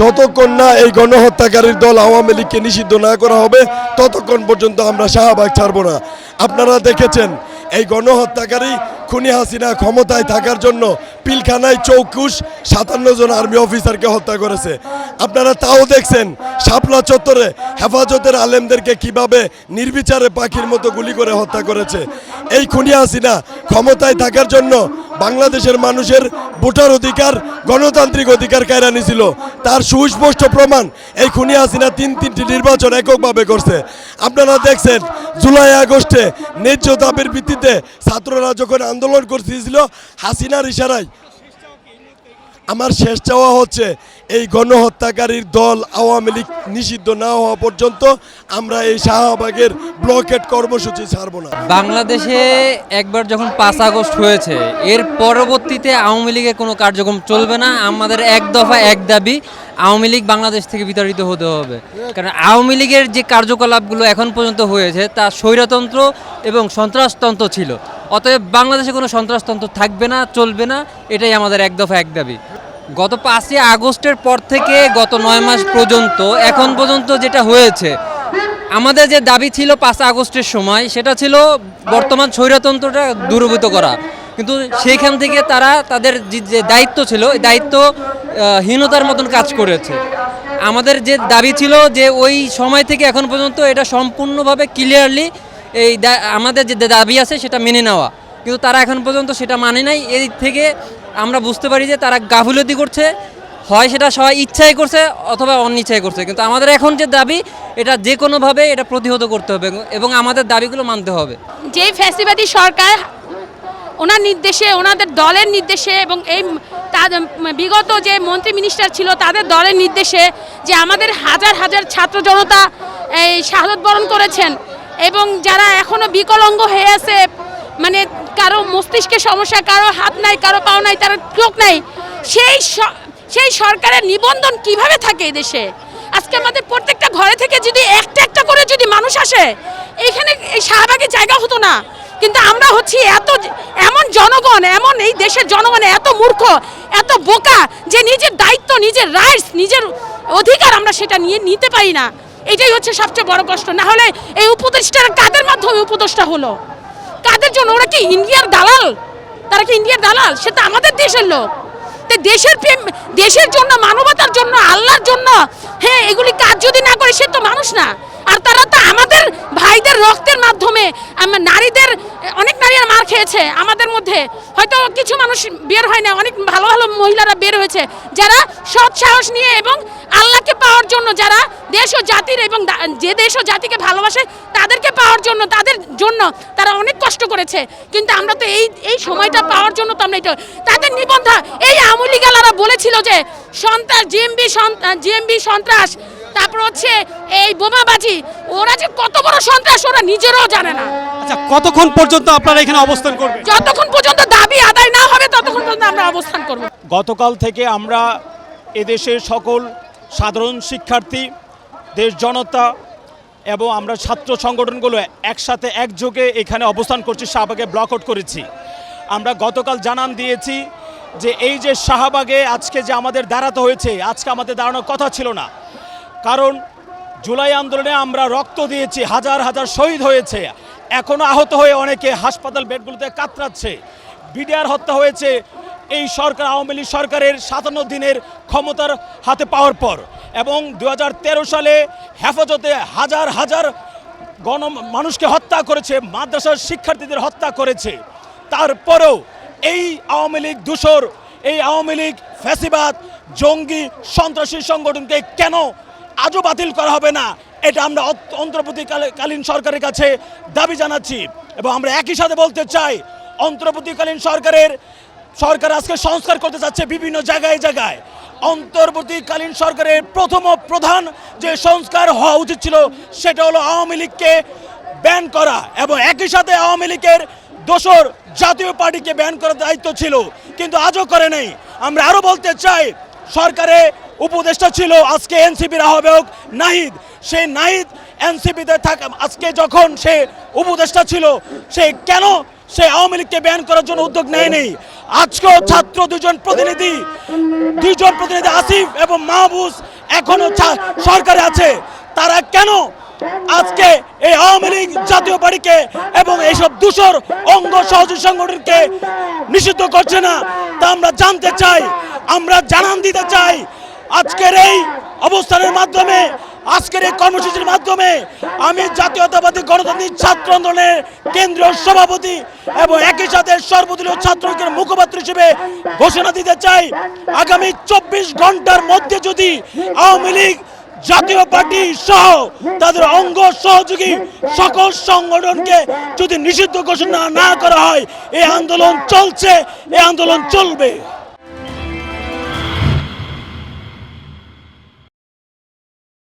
যতক্ষণ না এই গণহত্যাকারীর দল আওয়ামী লীগকে নিষিদ্ধ না করা হবে, ততক্ষণ পর্যন্ত আমরা শাহবাগ ছাড়ব না। আপনারা দেখেছেন, এই গণহত্যাকারী খুনি হাসিনা ক্ষমতায় থাকার জন্য পিলখানায় চৌকুশ সাতান্ন জন আর্মি অফিসারকে হত্যা করেছে। আপনারা তাও দেখছেন, শাপলা চত্বরে হেফাজতের আলেমদেরকে কীভাবে নির্বিচারে পাখির মতো গুলি করে হত্যা করেছে। এই খুনি হাসিনা ক্ষমতায় থাকার জন্য বাংলাদেশের মানুষের ভোটার অধিকার, গণতান্ত্রিক অধিকার কায়রা নিছিল। তার সুস্পষ্ট প্রমাণ, এই খুনি হাসিনা তিন তিনটি নির্বাচন এককভাবে করছে। আপনারা দেখছেন, জুলাই আগস্টে ন্যায্য দাবির ভিত্তিতে ছাত্ররা যখন আন্দোলন করতেছিল হাসিনার ইশারায়। আমার শেষ চাওয়া হচ্ছে, এই গণহত্যাকারীর দল আওয়ামী লীগ নিষিদ্ধ না হওয়া পর্যন্ত আমরা এই শাহবাগের ব্লকেট কর্মসূচি ছাড়ব না। বাংলাদেশে একবার যখন পাঁচ আগস্ট হয়েছে, এর পরবর্তীতে আওয়ামী লীগের কোনো কার্যক্রম চলবে না। আমাদের এক দফা এক দাবি, আওয়ামী লীগ বাংলাদেশ থেকে বিতাড়িত হতে হবে। কারণ আওয়ামী লীগের যে কার্যকলাপগুলো এখন পর্যন্ত হয়েছে, তা স্বৈরতন্ত্র এবং সন্ত্রাসতন্ত্র ছিল। অতএব বাংলাদেশে কোনো সন্ত্রাসতন্ত্র থাকবে না, চলবে না, এটাই আমাদের এক দফা এক দাবি। গত পাঁচই আগস্টের পর থেকে গত নয় মাস পর্যন্ত, এখন পর্যন্ত যেটা হয়েছে আমাদের যে দাবি ছিল পাঁচ আগস্টের সময়, সেটা ছিল বর্তমান স্বৈরতন্ত্রটা দূরীভূত করা। কিন্তু সেইখান থেকে তারা তাদের যে- দায়িত্ব ছিল, এই দায়িত্ব হীনতার মতন কাজ করেছে। আমাদের যে দাবি ছিল যে ওই সময় থেকে এখন পর্যন্ত এটা সম্পূর্ণভাবে ক্লিয়ারলি এই আমাদের যে দাবি আছে সেটা মেনে নেওয়া। কিন্তু তারা এখন পর্যন্ত সেটা মানে নাই। এই থেকে আমরা বুঝতে পারি যে তারা গাফিলতি করছে। হয় সেটা সবাই ইচ্ছাই করছে অথবা অনিচ্ছাই করছে। কিন্তু আমাদের এখন যে দাবি, এটা যে কোনোভাবে এটা প্রতিহত করতে হবে এবং আমাদের দাবিগুলো মানতে হবে। যে ফ্যাসিবাদী সরকার ওনার নির্দেশে, ওনাদের দলের নির্দেশে এবং এই বিগত যে মন্ত্রী মিনিস্টার ছিল, তাদের দলের নির্দেশে যে আমাদের হাজার হাজার ছাত্র জনতা এই শাহাদত বরণ করেছেন এবং যারা এখনও বিকলাঙ্গ হয়ে আছে মানে কারও মস্তিষ্কের সমস্যা, কারও হাত নাই, কারও পাও নাই, তার চোখ নাই, সেই সেই সরকারের নিবন্ধন কীভাবে থাকে এই দেশে? আজকে আমাদের প্রত্যেকটা ঘরে থেকে যদি একটা একটা করে যদি মানুষ আসে এইখানে এই শাহবাগে জায়গা হতো না। কিন্তু আমরা হচ্ছি এত এমন জনগণ, এমন এই দেশের জনগণ, এত মূর্খ, এত বোকা যে নিজের দায়িত্ব, নিজের রাইটস নিজের অধিকার আমরা সেটা নিয়ে নিতে পারি না। এটাই হচ্ছে সবচেয়ে বড় কষ্ট। না হলে এই উপদেশটা কাদের মাধ্যমে উপদেশটা হলো? কাদের জন্য? ওরা কি ইন্ডিয়ার দালাল? তারা কি ইন্ডিয়ার দালাল? সে তো আমাদের দেশের লোক। তো দেশের প্রেম, দেশের জন্য, মানবতার জন্য, আল্লাহর জন্য হ্যাঁ এগুলি কাজ যদি না করে, সে তো মানুষ না। আর তারা তো আমাদের ভাইদের রক্তের মাধ্যমে নারীদের, অনেক নারীরা মার খেয়েছে আমাদের মধ্যে। হয়তো কিছু মানুষ বের হয় না, অনেক ভালো ভালো মহিলারা বের হয়েছে, যারা সৎ সাহস নিয়ে এবং আল্লাহকে পাওয়ার জন্য যারা দেশ ও জাতির এবং যে দেশ ও জাতিকে ভালোবাসে তাদেরকে পাওয়ার জন্য, তাদের জন্য তারা অনেক কষ্ট করেছে। কিন্তু আমরা তো এই এই সময়টা পাওয়ার জন্য তো আমরা এটা, তাদের নিবন্ধা, এই আমলি গালারা বলেছিল যে সন্ত্রাস জিএমবি জিএমবি সন্ত্রাস তারপর হচ্ছে এই বোমাবাজি ওরা যে কত বড় সন্ত্রাস ওরা নিজেরাও জানে না। আচ্ছা কতক্ষণ পর্যন্ত আপনারা এখানে অবস্থান করবেন? যতক্ষণ পর্যন্ত দাবি আদায় না হবে ততক্ষণ পর্যন্ত আমরা অবস্থান করব। গতকাল থেকে আমরা এদেশের সকল সাধারণ শিক্ষার্থী দেশ জনতা এবং আমরা ছাত্র সংগঠনগুলো একসাথে একযোগে এখানে অবস্থান করছি শাহবাগে ব্লক আউট করেছি। আমরা গতকাল জানান দিয়েছি যে এই যে শাহবাগে আজকে যে আমাদের দাঁড়াতে হয়েছে আজকে আমাদের দাঁড়ানোর কথা ছিল না। কারণ জুলাই আন্দোলনে আমরা রক্ত দিয়েছি, হাজার হাজার শহীদ হয়েছে। এখনও আহত হয়ে অনেকে হাসপাতাল বেডগুলোতে কাতরাচ্ছে। বিডিআর হত্যা হয়েছে এই সরকার, আওয়ামী লীগ সরকারের সাতান্ন দিনের ক্ষমতার হাতে পাওয়ার পর। এবং দু হাজার তেরো সালে হেফাজতে হাজার হাজার গণ মানুষকে হত্যা করেছে, মাদ্রাসার শিক্ষার্থীদের হত্যা করেছে। তারপরেও এই আওয়ামী লীগ দূষর, এই আওয়ামী লীগ ফ্যাসিবাদ, জঙ্গি, সন্ত্রাসী সংগঠনকে কেন আজও বাতিল করা হবে না। এটা আমরা অন্তর্বর্তীকালীন সরকারের কাছে দাবি জানাচ্ছি এবং আমরা একই সাথে বলতে চাই, অন্তর্বর্তীকালীন সরকারের সরকার আজকে সংস্কার করতে যাচ্ছে বিভিন্ন জায়গায় জায়গায়। অন্তর্বর্তীকালীন সরকারের প্রথম প্রধান যে সংস্কার হওয়া উচিত ছিল, সেটা হলো আওয়ামী লীগকে ব্যান করা এবং একই সাথে আওয়ামী লীগের দোসর জাতীয় পার্টিকে ব্যান করার দায়িত্ব ছিল, কিন্তু আজও করে নেই। আমরা আরও বলতে চাই, সরকারে উপদেষ্টা ছিল আজকে এনসিপির আহ্বায়ক নাহিদ। সেই নাহিদ এনসিপিতে থাকা আজকে যখন সে উপদেষ্টা ছিল, সে কেন সে আওয়ামী লীগকে ব্যান করার জন্য উদ্যোগ নেয়নি? আজকেও ছাত্র দুজন প্রতিনিধি দুজন প্রতিনিধি আসিফ এবং মাহবুজ এখনও ছা- সরকারে আছে। তারা কেন আজকে এই আওয়ামী লীগ জাতীয় পার্টিকে এবং এইসব দূষর অঙ্গ সহযোগী সংগঠনকে নিষিদ্ধ করছে না? তা আমরা জানতে চাই, আমরা জানান দিতে চাই আজকের এই অবস্থানের মাধ্যমে, আজকের এই কর্মসূচির মাধ্যমে আমি জাতীয়তাবাদী গণতান্ত্রিক ছাত্র আন্দোলনের কেন্দ্রীয় সভাপতি এবং একই সাথে সর্বদলীয় ছাত্র ঐক্যের মুখপাত্র হিসেবে ঘোষণা দিতে চাই। আগামী চব্বিশ ঘণ্টার মধ্যে যদি আওয়ামী লীগ, জাতীয় পার্টি সহ তাদের অঙ্গ সহযোগী সকল সংগঠনকে যদি নিষিদ্ধ ঘোষণা না করা হয়, এই আন্দোলন চলছে, এই আন্দোলন চলবে।